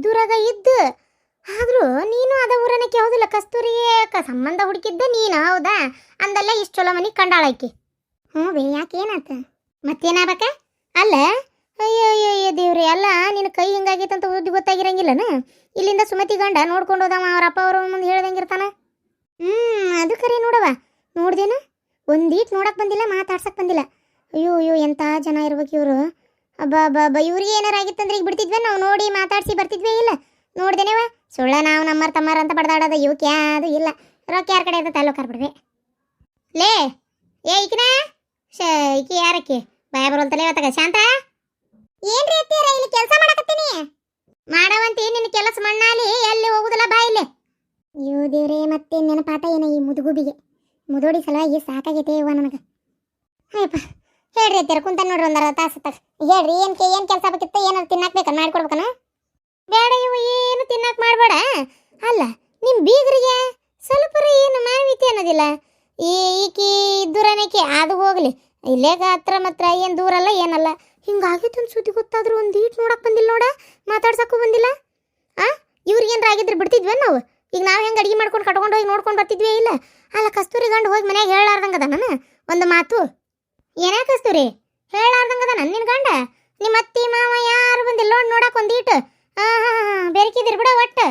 ಇದ್ದೂರಾಗ ಇದ್ದು, ಆದ್ರೂ ನೀನು ಅದ ಊರನಕ್ಕೆ ಕಸ್ತೂರಿ ಕ ಸಂಬಂಧ ಹುಡುಕಿದ್ದ ನೀನು, ಹೌದಾ? ಅಂದಲ್ಲ ಇಷ್ಟು ಚಲೋ ಮನಿ ಕಂಡಾಳಾಕಿ ಹ್ಞೂ ಬೇ, ಯಾಕೆ ಏನಾತ ಮತ್ತೇನಾಗಬೇಕ? ಅಲ್ಲ ಅಯ್ಯೋ ಅಯ್ಯೋ ಅಯ್ಯೋ ದೇವ್ರಿ, ಅಲ್ಲ, ನಿನ್ನ ಕೈ ಹಿಂಗಾಗೈತೆ ಅಂತ ಬುದ್ಧಿ ಗೊತ್ತಾಗಿರಂಗಿಲ್ಲನ? ಇಲ್ಲಿಂದ ಸುಮತಿ ಗಂಡ ನೋಡ್ಕೊಂಡು ಹೋದವ, ಅವ್ರ ಅಪ್ಪ ಅವ್ರ ಮುಂದೆ ಹೇಳ್ದಂಗಿರ್ತಾನ? ಹ್ಞೂ ಅದು ಕರೆ ನೋಡವ ನೋಡ್ದೇನ? ಒಂದೀಟ್ ನೋಡಕ್ಕೆ ಬಂದಿಲ್ಲ ಮಾತಾಡ್ಸಕ್ಕೆ ಬಂದಿಲ್ಲ. ಅಯ್ಯೋ ಅಯ್ಯೋ ಎಂಥ ಜನ ಇರ್ಬೇಕು ಇವರು. ಅಬ್ಬ ಅಬ್ಬ ಅಬ್ಬ, ಇವ್ರಿಗೆ ಏನಾರ ಆಗಿತ್ತಂದ್ರೆ ಈಗ ಬಿಡ್ತಿದ್ವಿ, ನಾವು ನೋಡಿ ಮಾತಾಡಿಸಿ ಬರ್ತಿದ್ವಿ, ಇಲ್ಲ. ನೋಡ್ದೇನೇವ ಸುಳ್ಳ ನಾವು ನಮ್ಮರ್ ತಮ್ಮರ ಅಂತ ಬಡ್ದಾಡೋದು ಇವಕ್ಕೆ ಅದು ಇಲ್ಲ. ರೊಕ್ಕ ಯಾರ ಕಡೆ ಅಂತ ತಾಲೂಕು ಕರ್ಬಿಡ್ವೆ ಲೇ, ಏ, ಈಕಿನ? ಶ, ಈಕಿ ಯಾರಕ್ಕೆ? ಭಯ ಬರೋಲ್ತಲೇ ಇವತ್ತಾಗ. ಶಾಂತ? ಏನ್ರಿ ಅತ್ತಿಯರ ಇಲ್ಲಿ ಕೆಲಸ ಮಾಡಕತ್ತೀನಿ? ಮಾಡವಂತಿ ನಿನ್ನ ಕೆಲಸ ಮಣ್ಣಾಲಿ ಎಲ್ಲಿ ಹೋಗುದಿಲ್ಲ, ಬಾ ಇಲ್ಲಿ. ಯೋ ದೇವ್ರೇ, ಮತ್ತೆ ನೆನಪಾತ ಏನ ಈ ಮುದುಗುಬಿಗೆ? ಮುದೋಡಿ ಸಲುವಾಗಿ ಸಾಕಾಗೈತೆ ಇವ ನನಗೆ. ಅಯ್ಯಪ್ಪ. ಹೇಳ್ರಿ ಅತ್ತೀರ ಕುಂತ ನೋಡ್ರಿ ಒಂದರ ತಾಸು ತಗ ಹೇಳ್ರಿ, ಏನ್ ಕೆ ಏನ್ ಕೆಲಸ ಬೇಕಿತ್ತು, ಏನಾದ್ರು ತಿನ್ನಾಕ್ ಬೇಕನ್ ಮಾಡ್ಕೊಡ್ಬೇಕನ ಬೇಡ ಇವು ಏನು ತಿನ್ನಾಕ್ ಮಾಡ್ಬೇಡ. ಅಲ್ಲ, ನಿಮ್ ಬೀಗರಿಗೆ ಸ್ವಲ್ಪ ಏನು ಮಾನವೀತಿ ಅನ್ನೋದಿಲ್ಲ. ಈ ಈಕಿ ದೂರನೇಕಿ, ಅದು ಹೋಗ್ಲಿ. ಇಲ್ಲೇಗ ಹತ್ರ ಮಾತ್ರ ಏನು ದೂರಲ್ಲ ಏನಲ್ಲ. ಹಿಂಗಾಗಿತ್ತು ಒಂದು ಸುದ್ದಿ ಗೊತ್ತಾದ್ರೂ ಒಂದು ಈಟ್ ನೋಡಕ್ ಬಂದಿಲ್ಲ ನೋಡ, ಮಾತಾಡ್ಸಕ್ಕೂ ಬಂದಿಲ್ಲ. ಆ ಇವ್ರಿಗೇನ್ರ ಆಗಿದ್ರೆ ಬಿಡ್ತಿದ್ವಿ ನಾವು? ಈಗ ನಾವು ಹೆಂಗೆ ಅಡಿಗೆ ಮಾಡ್ಕೊಂಡು ಕಟ್ಕೊಂಡು ಹೋಗಿ ನೋಡ್ಕೊಂಡು ಬರ್ತಿದ್ವಿ ಇಲ್ಲ? ಅಲ್ಲ, ಕಸ್ತೂರಿ ಗಂಡು ಹೋಗಿ ಮನೆಗೆ ಹೇಳಾರ್ದಂಗದ ನಾನು ಒಂದು ಮಾತು. ಏನೇ ಕಸ್ತೂರಿ? ಹೇಳಾರ್ದಂಗದ ನನ್ನ ನಿನ್ ಗಂಡ? ನಿಮ್ಮ ಅತ್ತಿ, ಮಾವ ಯಾರು ಬಂದಿಲ್ಲ ನೋಡ್, ನೋಡಕ್ ಒಂದೀಟು ಬೆರಕಿದಿರ್ ಬಿಡ ಒಟ್ಟು.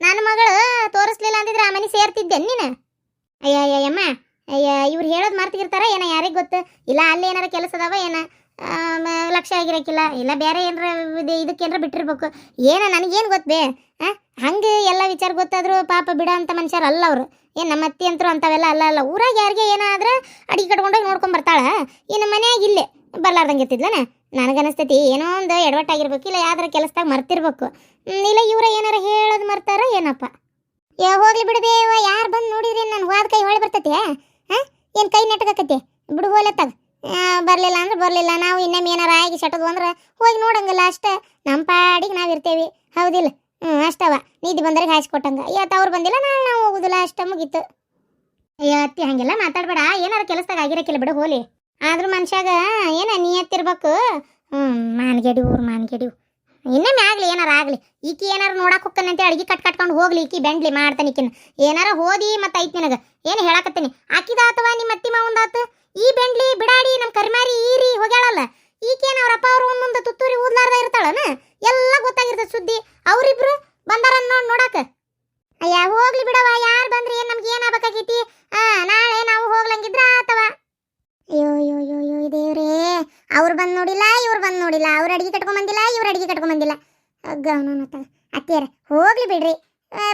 ನನ್ನ ಮಗಳು ತೋರಿಸ್ಲಿಲ್ಲ ಅಂದಿದ್ರೆ ಆ ಮನೆ ಸೇರ್ತಿದ್ದೆ ನೀನು. ಅಯ್ಯ ಅಯ್ಯ ಅಯ್ಯಮ್ಮ ಅಯ್ಯ ಇವ್ರು ಹೇಳೋದು ಮರ್ತಿರ್ತಾರ, ಏನ ಯಾರಿಗೆ ಗೊತ್ತು? ಇಲ್ಲ, ಅಲ್ಲಿ ಏನಾರ ಕೆಲಸ ಅದಾವ ಏನ? ಲಕ್ಷ್ಯ ಆಗಿರಕ್ಕಿಲ್ಲ ಇಲ್ಲ, ಬೇರೆ ಏನಾರ ಇದಕ್ಕೆ ಏನಾರ ಬಿಟ್ಟಿರ್ಬೇಕು. ಏನ, ನನಗೇನು ಗೊತ್ತೇ ಹಾಂ ಹಂಗೆ ಎಲ್ಲ ವಿಚಾರ ಗೊತ್ತಾದರೂ ಪಾಪ ಬಿಡ ಅಂತ ಮನುಷ್ಯರು ಅಲ್ಲ ಅವರು. ಏನು ನಮ್ಮ ಅತ್ತಿ ಅಂತರೂ ಅಂಥವೆಲ್ಲ ಅಲ್ಲ ಅಲ್ಲ. ಊರಾಗ ಯಾರಿಗೆ ಏನಾದ್ರೆ ಅಡಿಗೆ ಕಟ್ಕೊಂಡೋಗಿ ನೋಡ್ಕೊಂಬರ್ತಾಳೆ ಇನ್ನು ಮನ್ಯಾಗ ಇಲ್ಲೇ, ಬರ್ಲಾರ್ದಂಗೆ ಇರ್ತಿದ್ಲನ? ನನಗನಿಸ್ತೈತಿ ಏನೋ ಒಂದು ಎಡವಟ್ಟಾಗಿರ್ಬೇಕು, ಇಲ್ಲ ಯಾವ್ದಾರ ಕೆಲಸದಾಗ ಮರ್ತಿರ್ಬೇಕು. ಇಲ್ಲ ಇವರ ಏನಾರ ಹೇಳೋದು ಮರ್ತಾರ ಏನಪ್ಪ? ಯಾ ಹೋಗ್ಲಿ ಬಿಡದೆ ಯಾರು ಬಂದು ನೋಡಿದ್ರಿ ನಾನು ಹೋದ ಕೈ ಹೊಳೆ ಬರ್ತೈತಿ ಹಾಂ ಏನು ಕೈ ನೆಟ್ಕಕತಿ ಬಿಡು ಹೋಲತ್ತಾಗ ಬರಲಿಲ್ಲ ಅಂದ್ರೆ ಬರಲಿಲ್ಲ. ನಾವು ಇನ್ನೊಮ್ಮೆ ಏನಾರ ಆಗಿ ಸೆಟದು ಅಂದ್ರೆ ಹೋಗಿ ನೋಡಂಗಿಲ್ಲ ಅಷ್ಟೇ. ನಮ್ಮ ಪಾಡಿಗೆ ನಾವು ಇರ್ತೇವೆ. ಹೌದಿಲ್ಲ? ಹ್ಞೂ ಅಷ್ಟವ. ಬಂದ್ರೆ ಕೊಟ್ಟಂಗೆ. ಇವತ್ತು ಅವ್ರು ಬಂದಿಲ್ಲ, ನಾಳೆ ನಾವು ಹೋಗುದಿಲ್ಲ. ಅಷ್ಟ ಮುಗೀತು. ಅಯ್ಯತ್ತಿ ಹಂಗೆಲ್ಲ ಮಾತಾಡ್ಬೇಡ. ಏನಾರ ಕೆಲಸದಾಗ ಆಗಿರಕ್ಕಿಲ್ಲ ಬಿಡು, ಹೋಲಿ. ಆದ್ರೂ ಮನುಷ್ಯಾಗ ಏನ ನಿಯತ್ತಿರ್ಬೇಕು ಹ್ಞೂ ಮಾನ್ಗೆಡಿ ಊರು, ಮಾನ್ಗೆಡಿ ಇನ್ನೊಮ್ಮೆ ಆಗಲಿ, ಏನಾರ ಆಗಲಿ. ಈಕಿ ಏನಾರ ನೋಡಕ್ ಹೋಗ್ತಾನಂತೆ ಅಡುಗೆ ಕಟ್ ಕಟ್ಕೊಂಡು ಹೋಗ್ಲಿ. ಈಕಿ ಬೆಂಡ್ಲಿ ಮಾಡ್ತಾನೆ ಈಕಿನ. ಏನಾರ ಹೋದಿ ಮತ್ತೆ ಐತ್ ನಿನಗ. ಏನು ಹೇಳಕತ್ತೀನಿ? ಆಕಿದಾತವ ನಿಮ್ಮ ಅತ್ತಿ ಮಾವಂದಾತ? ಈ ಬೆಂಡ್ಲಿ ಬಿಡಾಡಿ ನಮ್ಮ ಕರಿಮಾರಿ, ಈರಿ ಹೋಗ್ಯಾಳಲ್ಲ, ಈಕೇನ ಅವ್ರ ಅಪ್ಪ ಅವ್ರ ಮುಂದೆ ತುತ್ತೂರಿ ಊದ್ಲಾರ್ದ ಇರ್ತಾಳನ? ಎಲ್ಲ ಗೊತ್ತಾಗಿರ್ತದೆ ಸುದ್ದಿ. ಅವರಿಬ್ರು ಬಂದಾರ ನೋಡಿ ನೋಡಾಕ. ಅಯ್ಯ, ಹೋಗ್ಲಿ ಬಿಡವ ಯಾರು ಬಂದ್ರಿ ಏನು ನಮ್ಗೆ ಏನಾಗಬೇಕಾಗೈತಿ ಆ, ನಾಳೆ ನಾವು ಹೋಗ್ಲಂಗಿದ್ರ ಅಥವಾ ಅಯ್ಯೋ ಅಯ್ಯೋ ಅಯ್ಯೋ ಅಯ್ಯೋ ದೇವ್ರೇ, ಅವ್ರು ಬಂದು ನೋಡಿಲ್ಲ, ಇವ್ರು ಬಂದು ನೋಡಿಲ್ಲ, ಅವ್ರು ಅಡಿಗೆ ಕಟ್ಕೊಂಡ್ ಬಂದಿಲ್ಲ, ಇವ್ರ ಅಡಿಗೆ ಕಟ್ಕೊಂಡ್ ಬಂದಿಲ್ಲ. ಗವನ ಅತ್ತಿಯರ, ಹೋಗ್ಲಿ ಬಿಡ್ರಿ.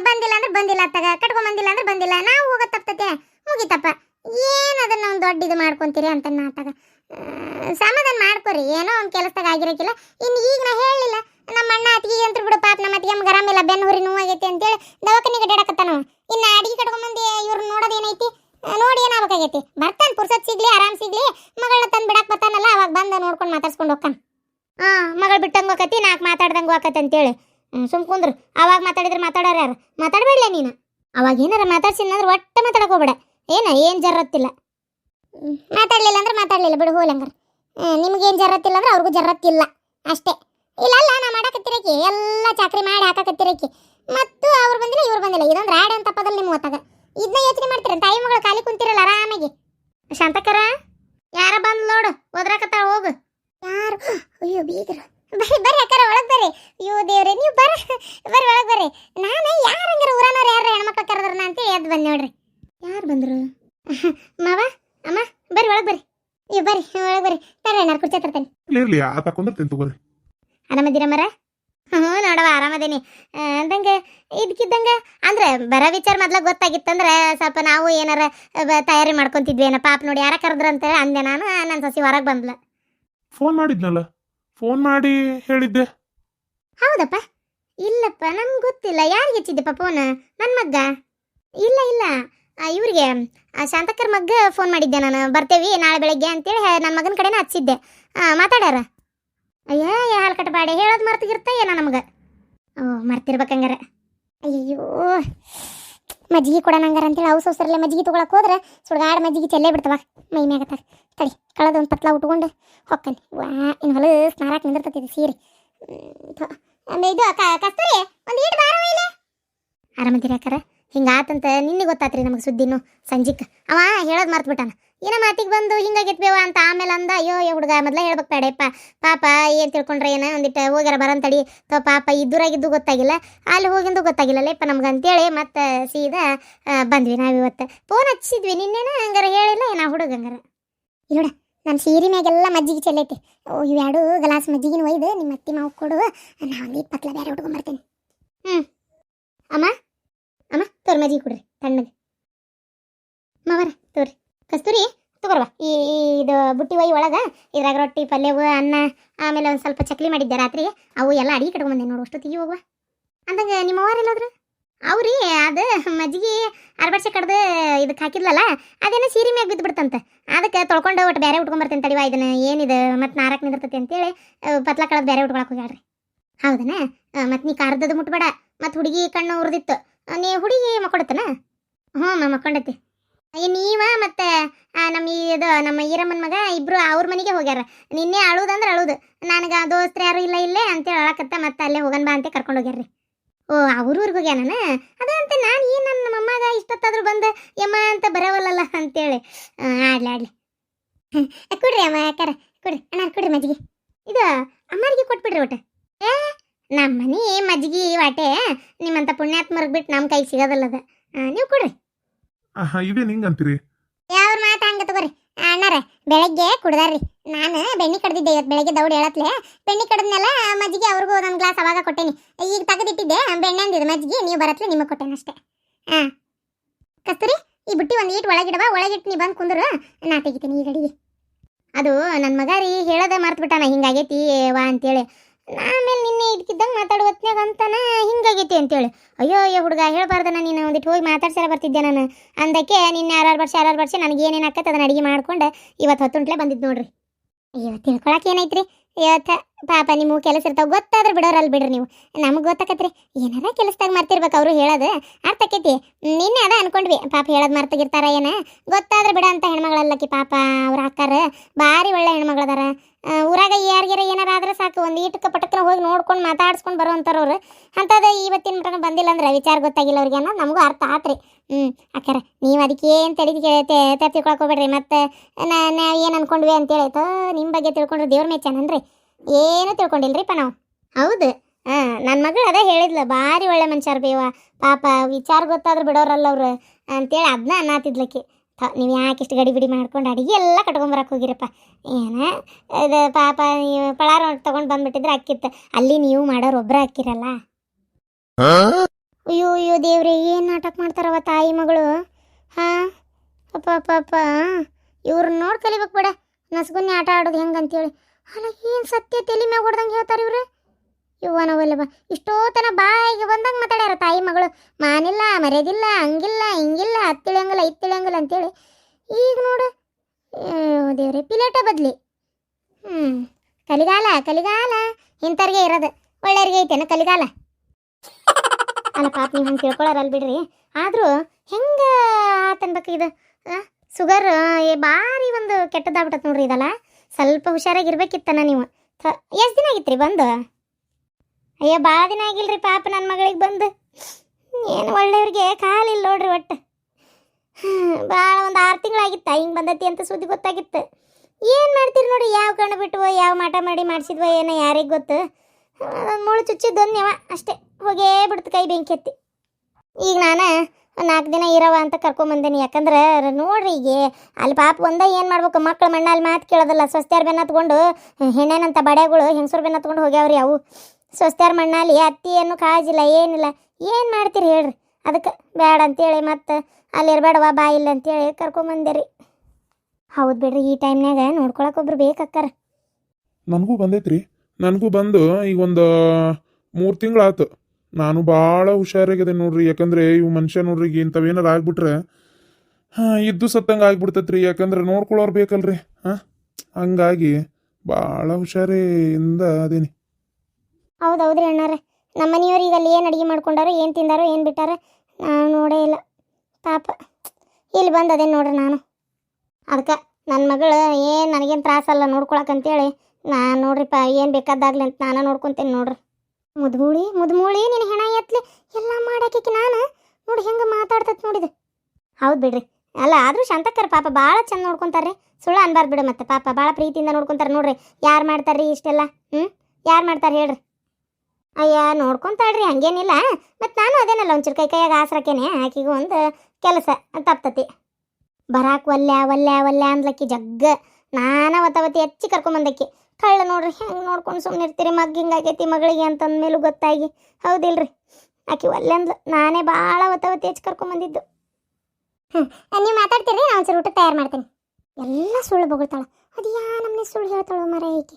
ಬಂದಿಲ್ಲ ಅಂದ್ರೆ ಬಂದಿಲ್ಲ, ಅತ್ತಾಗ. ಕಟ್ಕೊಂಡ್ ಬಂದಿಲ್ಲ ಅಂದ್ರೆ ಬಂದಿಲ್ಲ. ನಾವು ಹೋಗೋ ತಪ್ತತೆ. ಮುಗಿತಪ್ಪ. ಏನ್ ಅದನ್ನ ಒಂದು ದೊಡ್ಡ ಇದು ಮಾಡ್ಕೊಂತೀರಿ ಅಂತ ನಾಟಾಗ ಸಮಾಧಾನ ಮಾಡ್ಕೊರಿ. ಏನೋ ಒಂದು ಕೆಲಸದಾಗ ಆಗಿರಕ್ಕಿಲ್ಲ ಇನ್ನು ಈಗ ನಾ ಹೇಳಲಿಲ್ಲ. ನಮ್ಮ ಅಣ್ಣ ಅತ್ತಿಗೆ ಅಂತ ಬಿಡು, ಪಾಪ ನಮ್ಮ ಅತ್ತಿಗೆ ಹುರಿ ನೋವಾಗೈತಿ ಅಂತೇಳಿ ದವಾಖಾನಿಗೆ ಅಡ್ಡಾಡಕತ್ತಾನ ಅವ. ಇನ್ನು ಅಡಿಗೆ ಕಟ್ಕೊಂಬಂದು ಇವ್ರು ನೋಡೋದೇನೈತಿ? ನೋಡಿ ಏನಾಗಬೇಕಾಗೈತಿ? ಬರ್ತಾನೆ, ಪುರ್ಸತ್ ಸಿಗ್ಲಿ, ಆರಾಮ್ ಸಿಗ್ಲಿ. ಮಗಳನ್ನ ತಂದು ಬಿಡಕ್ಕೆ ಬರ್ತಾನಲ್ಲ, ಅವಾಗ ಬಂದು ನೋಡ್ಕೊಂಡು ಮಾತಾಡ್ಸ್ಕೊಂಡು ಹೋಗ್ತಾನೆ. ಹಾಂ ಮಗಳು ಬಿಟ್ಟಂಗೆ ಹೋಗತಿ ನಾಲ್ಕು ಮಾತಾಡ್ದಂಗೆ ಹೋಗತ್ತೆ ಅಂತೇಳಿ. ಸುಮ್ ಕುಂದ್ರು. ಅವಾಗ ಮಾತಾಡಿದ್ರೆ ಮಾತಾಡೋರು ಯಾರು? ಮಾತಾಡಬೇಡಲೇ ನೀನು. ಅವಾಗ ಏನಾರ ಮಾತಾಡ್ಸಿನಂದ್ರೆ ಒಟ್ಟು ಮಾತಾಡೋಕೆ ಹೋಗ್ಬೇಡ. ಏನ, ಏನು ಜರತ್ತಿಲ್ಲ ಮಾತಾಡಲಿಲ್ಲ ಅಂದ್ರೆ ಮಾತಾಡ್ಲಿಲ್ಲ, ಬಿಡು ಹೋಲಂಗಾರ ನಿಮ್ಗೇನು ಜರತ್ತಿಲ್ಲ ಅಂದ್ರೆ ಅವ್ರಿಗೂ ಜರತ್ತಿಲ್ಲ ಅಷ್ಟೇ. ಇಲ್ಲ ಅಲ್ಲ ನಾ ಮಾಡಕತ್ತಿರಕಿ, ಎಲ್ಲ ಚಾಕ್ರಿ ಮಾಡಿ ಹಾಕಕತ್ತಿರಕಿ. ಮತ್ತು ಅವ್ರು ಬಂದಿಲ್ಲ, ಇವ್ರು ಬಂದಿಲ್ಲ. ಇದೊಂದು ರಾಡ್ ಅಂತ ಪದಲ್ ನಿಮ್ಮ ಹೊತ್ತಾಗ ಇದನ್ನ ಯೋಚನೆ ಮಾಡ್ತೀರ ತಾಯಿ ಖಾಲಿ ಕುಂತಿರಲ್ಲ, ಆರಾಮಾಗಿ. ಶಾಂತಕರ, ಯಾರ ಬಂದ್ ನೋಡು ಓದ್ರಾಕತ್ತಾಳ ಹೋಗು. ಯಾರು? ಅಯ್ಯೋ, ಬೀಗ್ರ. ಬರ್ರಿ ಬರ್ರಿ ಅಕ್ಕಾರ, ಒಳಗೆ ಬರ್ರಿ ಅಯ್ಯೋ ದೇವ್ರೆ ನೀವು ಬರ ಬರ್ರಿ ಒಳಗ್ ಬರ್ರಿ ನಾನು ಯಾರಂಗಾರ ಊರನವ್ರು ಯಾರು ಹೆಣ್ಮಕ್ಳು ಕರೆದ್ರನ ಅಂತ ಎದ್ದು ಬಂದ್ ನೋಡ್ರಿ ಯಾರು ಬಂದ್ರು ಮಾವ ಅಮ್ಮ ಬರ್ರಿ ಒಳಗ್ ಬರ್ರಿ ಅಯ್ಯೋ ಬರ್ರಿ ಒಳಗ್ ಬರ್ರಿ ತರ್ರಿ ನಾನು ಕುರ್ಚಿ ತರ್ತೇನೆ ಇರ್ಲಿ ಆತ ಕುಂದಿರ್ತೀನಿ ತಗೋರಿ ಆರಾಮದಿರ ಮರ? ಹ್ಞೂ ನೋಡವ ಆರಾಮದೇನಿ ಅಂದಂಗೆ ಇದಕ್ಕಿದ್ದಂಗೆ ಅಂದ್ರೆ ಬರೋ ವಿಚಾರ ಮೊದ್ಲ ಗೊತ್ತಾಗಿತ್ತಂದ್ರೆ ಸ್ವಲ್ಪ ನಾವು ಏನಾರ ತಯಾರಿ ಮಾಡ್ಕೊಂತಿದ್ವಿ ಏನೋ ಪಾಪ ನೋಡಿ ಯಾರ ಕರೆದ್ರಂತ ಅಂದೆ ನಾನು ನನ್ನ ಸಸಿ ಹೊರಗೆ ಬಂದ್ಲ. ಫೋನ್ ಮಾಡಿದ್ನಲ್ಲ? ಫೋನ್ ಮಾಡಿ ಹೇಳಿದ್ದೆ. ಹೌದಪ್ಪ. ಇಲ್ಲಪ್ಪ ನಮ್ಗೆ ಗೊತ್ತಿಲ್ಲ. ಯಾರಿಗೆ ಹೆಚ್ಚಿದ್ದೆಪ್ಪ ಫೋನ್ ನನ್ನ ಮಗ್ಗ? ಇಲ್ಲ ಇಲ್ಲ. ಇವ್ರಿಗೆ ಆ, ಶಾಂತಕ್ಕರ್ ಮಗ್ಗ ಫೋನ್ ಮಾಡಿದ್ದೆ ನಾನು. ಬರ್ತೇವಿ ನಾಳೆ ಬೆಳಗ್ಗೆ ಅಂತೇಳಿ ನನ್ನ ಮಗನ ಕಡೆನ ಹಚ್ಚಿದ್ದೆ. ಮಾತಾಡ್ಯಾರ? ಅಯ್ಯ ಹಾಲು ಕಟ್ಟಬಾಡೆ ಹೇಳೋದು ಮರ್ತಿಗಿರ್ತ ಏನ ನಮಗೆ? ಓ ಮರ್ತಿರ್ಬೇಕಂಗಾರ ಅಯ್ಯೋ ಮಜ್ಜಿಗೆ ಕೊಡೋಣಂಗಾರ ಅಂತೇಳಿ ಅವು ಸೋಸರಲ್ಲೇ ಮಜ್ಜಿಗೆ ತೊಗೊಳಕ್ ಹೋದ್ರೆ ಸುಡ್ಗಾಡ ಮಜ್ಜಿಗೆ ಚೆಲ್ಲೇ ಬಿಡ್ತವ. ಮೈ ಮ್ಯಾಗತ್ತಾಗ ತಡಿ ಕಳೆದ ಒಂದು ಪತ್ಲ ಉಟ್ಕೊಂಡು ಹೊಕ್ಕನಿ. ವಾ ಇನ್ನು ಹೊಲ ಸ್ನಾರಾಕ್ ನಿಂದಿರ್ತೈತಿ ಸೀರೆ. ಇದು ಕಸ್ತೂರಿ ಒಂದು ಈಟ್ ಬಾರ ಇಲ್ಲಿ. ಆರಾಮದಿರಿ ಅಕ್ಕಾರ? ಹಿಂಗಾತಂತ ನಿನ್ನೆ ಗೊತ್ತಾತ್ರಿ ನಮಗೆ ಸುದ್ದಿನು. ಸಂಜಿಕ್, ಅವ ಹೇಳೋದು ಮರ್ತು ಬಿಟ್ಟಾನ ಏನೋ ಮಾತಿಗೆ ಬಂದು ಹಿಂಗಾಗಿತ್ಬೇವ ಅಂತ ಆಮೇಲೆ ಅಂದ, ಅಯ್ಯೋ ಹುಡುಗ, ಮೊದಲ ಹೇಳ್ಬೇಕು ಬೇಡಪ್ಪ. ಪಾಪ, ಏನು ತಿಳ್ಕೊಂಡ್ರೆ ಏನ? ಒಂದಿಟ್ಟು ಹೋಗ್ಯಾರ ಬರಂತಡಿ ತೋ ಪಾಪ ಇದ್ದೂರಾಗಿದ್ದು ಗೊತ್ತಾಗಿಲ್ಲ. ಅಲ್ಲಿ ಹೋಗಿಂದು ಗೊತ್ತಾಗಿಲ್ಲ ಲೇಪ ನಮ್ಗೆ ಅಂತೇಳಿ ಮತ್ತೆ ಸೀದಾ ಬಂದ್ವಿ ನಾವು ಇವತ್ತು ಫೋನ್ ಹಚ್ಚಿದ್ವಿ, ನಿನ್ನೆನ ಹಂಗಾರ ಹೇಳಿಲ್ಲ ನಾ ಹುಡುಗ ಹಂಗಾರ? ಇಲ್ಲೋಡ ನನ್ನ ಸೀರೆ ಮ್ಯಾಗೆಲ್ಲ ಮಜ್ಜಿಗೆ ಚೆಲ್ಲೈತಿ ಇವೆರಡು ಗ್ಲಾಸ್ ಮಜ್ಜಿಗೆನ ಒಯ್ದು ನಿಮ್ಮ ಅತ್ತಿ ಮಾವು ಕೊಡು. ನಾನು ಒಂದು ಇಪ್ಪತ್ತಲ ಬೇರೆ ಹುಡ್ಕೊಂಬರ್ತೀನಿ ಹ್ಞೂ ಅಮ್ಮ? ಅಮ್ಮ, ತೋರ್ ಮಜ್ಜಿಗೆ ಕೊಡ್ರಿ, ತಣ್ಣಗೆ. ಮಾವರ, ತೋರಿ. ಕಸ್ತೂರಿ, ತಗೋರ್ವಾ. ಈ ಇದು ಬುಟ್ಟಿ ಒಯ್ ಒಳಗೆ ಇದ್ರಾಗ ರೊಟ್ಟಿ, ಪಲ್ಯವು, ಅನ್ನ, ಆಮೇಲೆ ಒಂದು ಸ್ವಲ್ಪ ಚಕ್ಲಿ ಮಾಡಿದ್ದೆ ರಾತ್ರಿ ಅವು ಎಲ್ಲ ಅಡಿಗೆ ಕಟ್ಕೊಂಬಂದೆ ನೋಡು ಅಷ್ಟೊತ್ತಿಗೆ ಹೋಗುವ. ಅಂದಂಗೆ ನಿಮ್ಮ ಅವ್ರ ಎಲ್ಲೋದ್ರು? ಅವ್ರಿ, ಅದು ಮಜ್ಜಿಗೆ ಅರ್ಬಡ್ಸೆ ಕಡ್ದು ಇದಕ್ಕೆ ಹಾಕಿದ್ಲಲ್ಲ, ಅದೇನೋ ಸೀರೆ ಮ್ಯಾಗ ಬಿದ್ದು ಬಿಡ್ತಂತೆ. ಅದಕ್ಕೆ ತೊಳ್ಕೊಂಡು ಒಟ್ಟು ಬೇರೆ ಉಟ್ಕೊಂಬರ್ತೇನೆ ತಡಿವಾ ಇದನ್ನ, ಏನಿದು, ಮತ್ತೆ ನಾರಕ್ಕೆ ನಿಂದಿರ್ತೈತಿ ಅಂತೇಳಿ ಪತ್ಲ ಕಳೆದು ಬೇರೆ ಉಟ್ಕೊಳಕ್ ಹೋಗ್ಯಾಳ್ರಿ. ಹೌದನ? ಮತ್ತೆ ನೀ ಕಾರ್ದದು ಮುಟ್ಬೇಡ, ಮತ್ತೆ ಹುಡುಗಿ ಕಣ್ಣು ಉರ್ದಿತ್ತು. ನೀ ಹುಡುಗಿ ಮಕ್ಕೊಡತ್ತನ ಹ್ಞೂ ಮ ಮಕ್ಕೊಂಡೈತಿ. ನೀವ ಮತ್ತೆ ನಮ್ಮ ಇದು, ನಮ್ಮ ಈರಮ್ಮನ ಮಗ ಇಬ್ರು ಅವ್ರ ಮನೆಗೆ ಹೋಗ್ಯಾರ. ನಿನ್ನೆ ಅಳುದಂದ್ರೆ ಅಳುದು. ನನಗೆ ದೋಸ್ತ್ರು ಯಾರು ಇಲ್ಲ ಇಲ್ಲೇ ಅಂತೇಳಿ ಅಳಕತ್ತ ಮತ್ತೆ ಅಲ್ಲೇ ಹೋಗನ್ ಬಾ ಅಂತ ಕರ್ಕೊಂಡು ಹೋಗ್ಯಾರ್ರಿ. ಓ, ಅವ್ರ ಊರಿಗೆ ಹೋಗ್ಯಾನ ಅದಂತೆ ನಾನು ಏನು ನನ್ನ ಮೊಮ್ಮಗ ಇಷ್ಟೊತ್ತಾದ್ರೂ ಬಂದು, ಯಮ್ಮ ಅಂತ ಬರವಲ್ಲಲ್ಲ ಅಂತೇಳಿ. ಆಡ್ಲಿ ಆಡ್ಲಿ ಕೊಡ್ರಿ ಅಮ್ಮ ಯಾಕಾರ ಕೊಡ್ರಿ. ಅಣ್ಣ, ಕೊಡ್ರಿ ಮಜ್ಜಿಗೆ. ಇದು ಅಮ್ಮರಿಗೆ ಕೊಟ್ಬಿಡ್ರಿ ಒಟ್ಟು. ಏ ನಮ್ಮ ಮನೆ ಮಜ್ಜಿಗೆ ವಾಟೆ ನಿಮ್ಮಂತ ಪುಣ್ಯಾತ್ಮರ್ಗ್ ಬಿಟ್ಟು ನಮ್ಮ ಕೈ ಸಿಗೋದಲ್ಲದ ನೀವು ಕೊಡ್ರಿ. ಆಹಾ ಇದೇನು ಹಿಂಗಂತೀರಿ ಯಾವ್ರ ಮಾತು ಹಂಗ ತಗೋರಿ. ಅಣ್ಣಾರ ಬೆಳಗ್ಗೆ ಕುಡ್ದಾರ್ರಿ. ನಾನು ಬೆಣ್ಣೆ ಕಡ್ದಿದ್ದೆ ಇವತ್ತು ಬೆಳಗ್ಗೆ ದೌಡ್ ಹೇಳತ್ಲೆ. ಬೆಣ್ಣೆ ಕಡ್ದ್ನೆಲ್ಲ ಮಜ್ಜಿಗೆ ಅವ್ರಿಗೂ ಒಂದೊಂದು ಗ್ಲಾಸ್ ಅವಾಗ ಕೊಟ್ಟೇನಿ. ಈಗ ತೆಗೆದಿಟ್ಟಿದ್ದೆ ಬೆಣ್ಣೆ ಅಂದಿದ್ದು ಮಜ್ಜಿಗೆ ನೀವು ಬರತ್ಲೆ ನಿಮಗೆ ಕೊಟ್ಟೇನೆ ಅಷ್ಟೇ. ಹಾಂ ಕಸ್ತೂರಿ ಈ ಬುಟ್ಟಿ ಒಂದು ಈಟ್ ಒಳಗಿಡವಾ ಒಳಗಿಟ್ಟು ನೀ ಬಂದು ಕುಂದ್ರು ನಾ ತೆಗಿತೀನಿ ಈ ಗಡಿಗೆ ಅದು ನನ್ನ ಮಗ ರೀ ಹೇಳೋದೇ ಮರ್ತು ಬಿಟ್ಟಾನ ಹಿಂಗಾಗೈತಿ ವಾ ಅಂತೇಳಿ. ಆಮೇಲೆ ನಿನ್ನೆ ಇಟ್ಕಿದ್ದಂಗೆ ಮಾತಾಡುವ ಹೊತ್ನ್ಯಾಗ ಅಂತಾನ, ಹಿಂಗಾಗೈತಿ ಅಂತೇಳಿ. ಅಯ್ಯೋ ಅಯ್ಯೋ ಹುಡುಗ ಹೇಳ್ಬಾರ್ದನ ನೀನು ಒಂದಿಟ್ಟು ಹೋಗಿ ಮಾತಾಡ್ಸಾರ ಬರ್ತಿದ್ದೆ ನಾನು. ಅಂದಕ್ಕೆ ನಿನ್ನೆ ಆರಾರು ವರ್ಷ ಆರಾರು ವರ್ಷ ನನಗೆ ಏನೇನು ಆಕತ್ತೆ ಅದನ್ನ ಅಡಿಗೆ ಮಾಡ್ಕೊಂಡು ಇವತ್ತು ಹೊತ್ತುಂಟ್ಲೆ ಬಂದಿದ್ದು ನೋಡ್ರಿ. ಅಯ್ಯೋ ತಿಳ್ಕೊಳಕ್ಕೆ ಏನೈತ್ರಿ ಇವತ್ತು ಪಾಪ ನಿಮ್ಮ ಕೆಲಸ ಇರ್ತಾವೆ, ಗೊತ್ತಾದ್ರೆ ಬಿಡೋರಲ್ಲ ಬಿಡ್ರಿ ನೀವು. ನಮಗೆ ಗೊತ್ತಾಕತ್ರಿ. ಏನಾರ ಕೆಲಸದಾಗ ಮರ್ತಿರ್ಬೇಕು ಅವರು ಹೇಳೋದು. ಅರ್ಥ ಆಕೈತಿ? ನಿನ್ನೆ ಅದ ಅನ್ಕೊಂಡ್ವಿ. ಪಾಪ ಹೇಳೋದು ಮರ್ತಾಗಿರ್ತಾರ ಏನ? ಗೊತ್ತಾದ್ರೆ ಬಿಡ ಅಂತ ಹೆಣ್ಮಗಳಲ್ಲಕ್ಕಿ ಪಾಪ ಅವ್ರು ಹಾಕಾರ ಭಾರಿ ಒಳ್ಳೆ ಹೆಣ್ಮಗಳದಾರ. ಊರಾಗ ಯಾರಿಗಾರ ಏನಾರ ಆದ್ರೆ ಸಾಕು. ಒಂದು ಈಟಕ್ಕೆ ಪಟಕ್ಕನ ಹೋಗಿ ನೋಡ್ಕೊಂಡು ಮಾತಾಡ್ಸ್ಕೊಂಡು ಬರೋವಂಥವ್ರು ಅವರು ಅಂಥದ್ದು ಇವತ್ತಿನ ಮಟನ ಬಂದಿಲ್ಲ ಅಂದ್ರೆ ವಿಚಾರ ಗೊತ್ತಾಗಿಲ್ಲ ಅವ್ರಿಗೆ ನಮಗೂ ಅರ್ಥ ಆತ್ರಿ. ಹ್ಞೂ ಅಕ್ಕಾರ, ನೀವು ಅದಕ್ಕೆ ಏನು ತಲೆ ತಪ್ಪಿ ತಿಳ್ಕೊಳಕೋಬೇಡ್ರಿ ಮತ್ತೆ ನಾ ಏನು ಅನ್ಕೊಂಡ್ವಿ ಅಂತೇಳಿ ತೋ ನಿಮ್ಮ ಬಗ್ಗೆ ತಿಳ್ಕೊಂಡ್ರೆ ದೇವ್ರ ಮೇಚನನ್ರಿ ಏನು ತಿಳ್ಕೊಂಡಿಲ್ರಿಪ್ಪ ನಾವು? ಹೌದು. ಹಾಂ ನನ್ನ ಮಗಳು ಅದೇ ಹೇಳಿದ್ಲ ಭಾರಿ ಒಳ್ಳೆ ಮನುಷ್ಯರು ಬೇವ. ಪಾಪ ವಿಚಾರ ಗೊತ್ತಾದ್ರೆ ಬಿಡೋರಲ್ಲ ಅವರು ಅಂತೇಳಿ ಅದನ್ನ ಅನ್ನಾತಿದ್ಲಕ್ಕೆ. ಥ ನೀವು ಯಾಕೆ ಇಷ್ಟು ಗಡಿ ಬಿಡಿ ಮಾಡ್ಕೊಂಡು ಅಡಿಗೆ ಎಲ್ಲ ಕಟ್ಕೊಂಬರಕ್ಕೆ ಹೋಗಿರಪ್ಪ. ಏನ? ಇದು ಪಾಪ ನೀವು ಪಳಾರ ತೊಗೊಂಡು ಬಂದ್ಬಿಟ್ಟಿದ್ರೆ ಅಕ್ಕಿತ್ತು ಅಲ್ಲಿ ನೀವು ಮಾಡೋರು ಒಬ್ಬರ ಅಕ್ಕಿರಲ್ಲ. ಅಯ್ಯೋ ಅಯ್ಯೋ ದೇವ್ರೆ ಏನು ನಾಟಕ ಮಾಡ್ತಾರವ ತಾಯಿ ಮಗಳು? ಹಾಂ? ಪಾಪ ಪಾಪ ಅಪ್ಪ ಇವ್ರನ್ನ ನೋಡಿ ಕಲಿಬೇಕು ಬೇಡ. ನಸ್ಗುನ್ನಿ ಆಟ ಆಡೋದು ಹೆಂಗೆ ಅಂತೇಳಿ. ಅಲ್ಲ, ಏನು ಸತ್ಯ ತಲೆ ಮ್ಯಾಗ ಹೊಡ್ದಂಗೆ ಹೇಳ್ತಾರೆ ಇವ್ರು? ಬಾ ಇಷ್ಟೋ ತನ ಬಾಯಿಗೆ ಬಂದಂಗೆ ಮಾತಾಡ್ಯಾರ ತಾಯಿ ಮಗಳು. ಮಾನಿಲ್ಲ, ಮರ್ಯಾದಿಲ್ಲ, ಹಂಗಿಲ್ಲ, ಹಿಂಗಿಲ್ಲ ಹತ್ತಿಳಿಯಂಗಿಲ್ಲ ಇತ್ತಿಳಿಯಂಗಿಲ್ಲ ಅಂತೇಳಿ. ಈಗ ನೋಡು ದೇವ್ರೆ, ಪಿಲೇಟ ಬದ್ಲಿ. ಹ್ಞೂ ಕಲಿಗಾಲ ಕಲಿಗಾಲ, ಇಂಥವ್ರಿಗೆ ಇರೋದು. ಒಳ್ಳೆಯವ್ರಿಗೆ ಐತೆನ ಕಲಿಗಾಲ? ಅಲ್ಲ, ಪಾಪ ನೀವು ಹಂಗೆ ತಿಳ್ಕೊಳ್ಳೋರಲ್ಲ ಬಿಡ್ರಿ. ಆದರೂ ಹೆಂಗೆ ಆತನ್ಬೇಕು ಇದು? ಸುಗರ್ ಭಾರಿ ಒಂದು ಕೆಟ್ಟದಾಗ್ಬಿಟ್ಟತ್ ನೋಡ್ರಿ ಇದಲ್ಲ. ಸ್ವಲ್ಪ ಹುಷಾರಾಗಿರ್ಬೇಕಿತ್ತನ ನೀವು. ಎಷ್ಟು ದಿನ ಆಗಿತ್ತು ರೀ ಬಂದು? ಅಯ್ಯ ಭಾಳ ದಿನ ಆಗಿಲ್ರಿ ಪಾಪ ನನ್ನ ಮಗಳಿಗೆ ಬಂದು. ಏನು ಒಳ್ಳೆಯವ್ರಿಗೆ ಕಾಲಿಲ್ಲ ನೋಡ್ರಿ ಒಟ್ಟು. ಭಾಳ ಒಂದು ಆರು ತಿಂಗಳಾಗಿತ್ತ ಹಿಂಗೆ ಬಂದತಿ ಅಂತ ಸುದ್ದಿ ಗೊತ್ತಾಗಿತ್ತು. ಏನು ಮಾಡ್ತೀರಿ ನೋಡಿ ಯಾವ ಕಣ್ಣು ಬಿಟ್ಟುವ ಯಾವ ಮಾಟ ಮಾಡಿ ಮಾಡಿಸಿದ್ವೋ ಏನೋ ಯಾರಿಗೆ ಗೊತ್ತು. ಮುಳು ನೀವ ಅಷ್ಟೇ. ಹೋಗೇ ಬಿಡ್ತು ಕೈ ಬೆಂಕಿ ಎತ್ತಿ. ಈಗ ನಾನು ನಾಲ್ಕು ದಿನ ಇರವ ಅಂತ ಕರ್ಕೊಂಬಂದೇನಿ. ಯಾಕಂದ್ರೆ ನೋಡ್ರಿ ಈಗ ಅಲ್ಲಿ ಪಾಪ ಒಂದ ಏನು ಮಾಡ್ಬೇಕು? ಮಕ್ಳು ಮಣ್ಣಲ್ಲಿ ಮಾತು ಕೇಳೋದಲ್ಲ. ಸ್ವಸ್ತ್ಯಾರ ಬೆನ್ನ ಹತ್ಕೊಂಡು ಹೆಣ್ಣೇನಂತ ಬಡೆಗಳು ಹೆಂಗಸರು ಬೆನ್ನ ಹತ್ಕೊಂಡು ಹೋಗ್ಯಾವ್ರಿ ಅವು. ಸ್ವಸ್ತ್ಯಾರ ಮಣ್ಣಲ್ಲಿ ಅತ್ತಿ ಏನು ಕಾಜಿಲ್ಲ, ಏನಿಲ್ಲ. ಏನು ಮಾಡ್ತೀರಿ ಹೇಳ್ರಿ? ಅದಕ್ಕೆ ಬೇಡ ಅಂತೇಳಿ ಮತ್ತು ಅಲ್ಲಿ ಇರಬೇಡವ ಬಾ ಇಲ್ಲ ಅಂತೇಳಿ ಕರ್ಕೊಂಬಂದೇರಿ. ಹೌದು ಬಿಡ್ರಿ, ಈ ಟೈಮ್ನಾಗ ನೋಡ್ಕೊಳಕ್ಕೆ ಒಬ್ರು ಬೇಕಕ್ಕಾರ. ನನಗೂ ಬಂದೈತ್ರಿ. ನನಗೂ ಬಂದು ಈಗ ಒಂದು ಮೂರು ತಿಂಗಳಾತು. ನಾನು ಭಾಳ ಹುಷಾರಾಗಿದೆ ನೋಡ್ರಿ. ಯಾಕಂದ್ರೆ ಇವು ಮನುಷ್ಯ ನೋಡ್ರಿ ಇಂಥವೇನಾರು ಆಗ್ಬಿಟ್ರೆ, ಹಾಂ, ಇದ್ದು ಸತ್ತಂಗೆ ಆಗ್ಬಿಡ್ತೈತ್ರಿ. ಯಾಕಂದ್ರೆ ನೋಡ್ಕೊಳ್ಳೋರು ಬೇಕಲ್ರಿ. ಹಾಂ, ಹಂಗಾಗಿ ಭಾಳ ಹುಷಾರಿಂದ ಅದೇನಿ. ಹೌದೌದ್ರಿ ಅಣ್ಣಾರೆ. ನಮ್ಮ ಮನೆಯವ್ರು ಈಗ ಅಲ್ಲಿ ಏನು ಅಡುಗೆ ಮಾಡ್ಕೊಂಡಾರೋ, ಏನು ತಿಂದಾರೋ, ಏನು ಬಿಟ್ಟಾರೋ ನಾನು ನೋಡೇ ಇಲ್ಲ. ಪಾಪ, ಇಲ್ಲಿ ಬಂದದೆ ನೋಡ್ರಿ ನಾನು. ಅದಕ್ಕೆ ನನ್ನ ಮಗಳು ಏನು ನನಗೇನು ತ್ರಾಸಲ್ಲ ನೋಡ್ಕೊಳಕಂತೇಳಿ ನಾನು ನೋಡ್ರಿಪ್ಪ, ಏನು ಬೇಕಾದಾಗ್ಲಿ ಅಂತ ನಾನು ನೋಡ್ಕೊತೀನಿ ನೋಡ್ರಿ. ಮುದ್ಮೂಳಿ ಮುದ್ಮೂಳಿ, ನಿನ್ನ ಹೆಣ ಎತ್ಲಿ ಎಲ್ಲ ಮಾಡಾಕಿ ನಾನು? ನೋಡಿ ಹೆಂಗೆ ಮಾತಾಡ್ತತ್ ನೋಡಿದೆ. ಹೌದು ಬಿಡ್ರಿ. ಅಲ್ಲ, ಆದ್ರೂ ಶಾಂತಕ್ಕರ್ ಪಾಪ ಭಾಳ ಚಂದ ನೋಡ್ಕೊಂತಾರ್ರಿ. ಸುಳ್ಳು ಅನ್ಬಾರ್ದು ಬಿಡು ಮತ್ತೆ ಪಾಪ ಭಾಳ ಪ್ರೀತಿಯಿಂದ ನೋಡ್ಕೊಂತಾರೆ ನೋಡ್ರಿ. ಯಾರು ಮಾಡ್ತಾರ್ರಿ ಇಷ್ಟೆಲ್ಲ? ಹ್ಞೂ ಯಾರು ಮಾಡ್ತಾರೆ ಹೇಳ್ರಿ. ಅಯ್ಯ, ನೋಡ್ಕೊಂತಾಳ್ರಿ, ಹಂಗೇನಿಲ್ಲ. ಮತ್ತು ನಾನು ಅದೇನಲ್ಲ, ಒಂಚೂರು ಕೈ ಕೈಯಾಗ ಆಸರಕ್ಕೇನೆ ಆಕಿಗೂ ಒಂದು ಕೆಲಸ ತಪ್ತತಿ. ಬರಾಕ್ ಒಲ್ಯಾ ಒಲ್ಯಾ ಒಲ್ಯಾ ಅಂದ್ಲಕ್ಕಿ ಜಗ್ಗ. ನಾನ ಒತ್ತವತ್ತಿ ಹೆಚ್ಚಿ ಕರ್ಕೊಂಬಂದಕ್ಕಿ. ಕಳ್ಳ ನೋಡ್ರಿ, ಹೆಂಗೆ ನೋಡ್ಕೊಂಡು ಸುಮ್ಮನೆ ಇರ್ತೀರಿ? ಮಗ್ ಹಿಂಗಾಗೈತಿ ಮಗಳಿಗೆ ಅಂತಂದ ಮೇಲೂ ಗೊತ್ತಾಗಿ. ಹೌದಿಲ್ರಿ? ಆಕಿ ಒಲ್ಲೆಂದ್ಲು, ನಾನೇ ಭಾಳ ಒತ್ತವತ್ತಿ ಹೆಚ್ಚು ಕರ್ಕೊಂಬಂದಿದ್ದು ನೀವು ಮಾತಾಡ್ತೀರಿ ನಾನು ಒಂಚೂರು ಊಟ ತಯಾರು ಮಾಡ್ತೀನಿ. ಎಲ್ಲ ಸುಳ್ಳು ಬೊಗಳ್ತಾಳೆ. ಅದು ಯಾ ನಮ್ಮನೆ ಸುಳ್ಳು ಹೇಳ್ತಾಳೋ ಮರ ಈಕಿ.